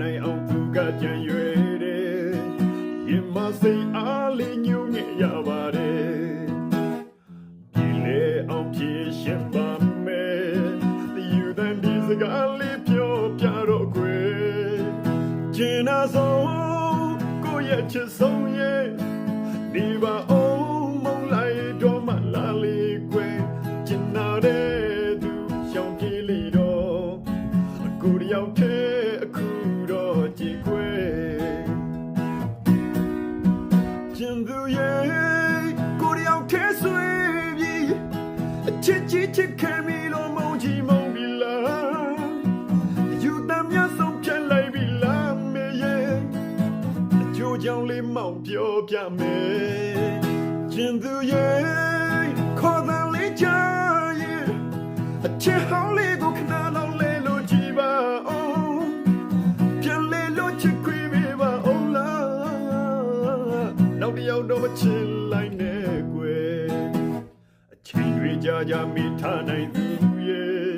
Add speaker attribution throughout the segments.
Speaker 1: နိုင်အောင်သူကကြံရွယ်တယ်ရင်မစိတ်အားလေးညုံငယ်ရပါတယ်ဒီလေအောင်ဖြည့်ရှင်ပါမယ်ယူတန်ဒီစကားလေးပြောပြတော့ခွေကျင်နာဆုံးကိုယ့်ရဲ့ချစ်ဆုံးရဲ့ဒီပါ ကျိုးကြောင့်လေးမောင်ပြောပြမယ်ကျင်သူရဲ့ခေါ်တဲ့လေးချာရဲ့အချစ်ဟောင်းလေးကိုခဏလောက်လဲလို့ကြည်ပါအောင်ပြန်လဲလို့ချစ်ခွေးပေးပါအောင်လားနောက်တစ်ယောက်တော့မချစ်လိုက်နဲ့ကွယ်အချိန်တွေကြာကြာမိထားနိုင်သူရဲ့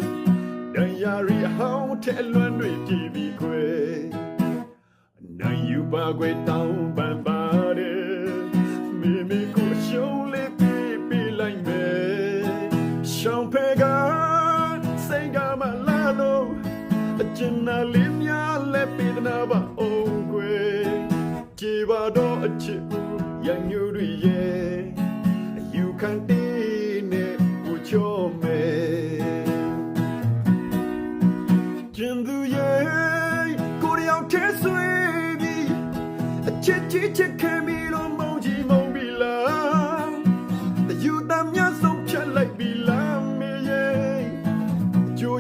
Speaker 1: ဒဏ်ရာရီအဟောင်းထဲအလွမ်းတွေကြည်ပြီးခွယ်နိုင်ယူပါခွေတောင်း လေးပေးပေးလိုက်မယ်ရှောင်းဖဲကစိတ်ကမလာလို့အကျဉ်းနာလေးများလက်ပေးသနာပါအောင်ကွယ်ကြည်ပါတော့အချစ်ဦးရန်ညူတွေရဲ့ယူခံတေးနဲ့ကိုချောမယ်ကျင်သူရဲ့ကိုရီးယားထဲဆွေးပြီးအချစ်ချစ်ချစ်ခံမီလို့မု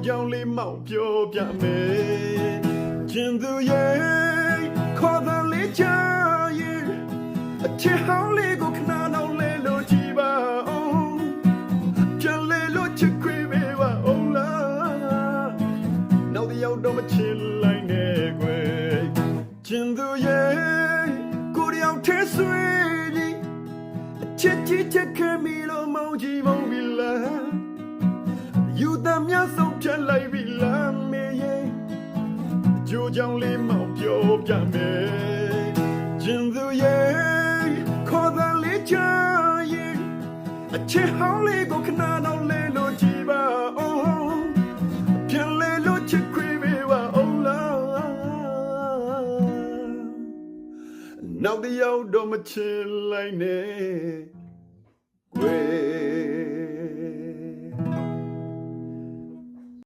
Speaker 1: ကြိုးကြောင်လေးမောင်ပြောပြမယ်ကျင်သူရဲ့ခေါ်တဲ့လေးချာရဲ့အချစ်ဟောင်းလေးကိုခဏတော့လဲလို့ကြည်ပါအောင်ပြန်လဲလို့ချစ်ခွေးပေးပါအောင်လားနောက်တစ်ယောက်တော့မချစ်လိုက်နဲ့ကွယ်ကျင်သူရဲ့ကိုယ်တယောက်ထဲဆွေးပြီးချစ်ချစ်ချစ်ခင်မီလို့မောင်ကြီးမောင် ကျိုးကြောင့်လေးမောင်ပြောပြမယ်ကျင်သူရဲ့ခေါ်တဲ့လေးချာရဲ့အချစ်ဟောင်းလေးကိုခဏတော့လဲလို့ကြည်ပါအောင်ပြန်လဲလို့ချစ်ခွေးပေးပါအောင်လားနောက်တစ်ယောက်တော့မချစ်လိုက်နဲ့ကွယ်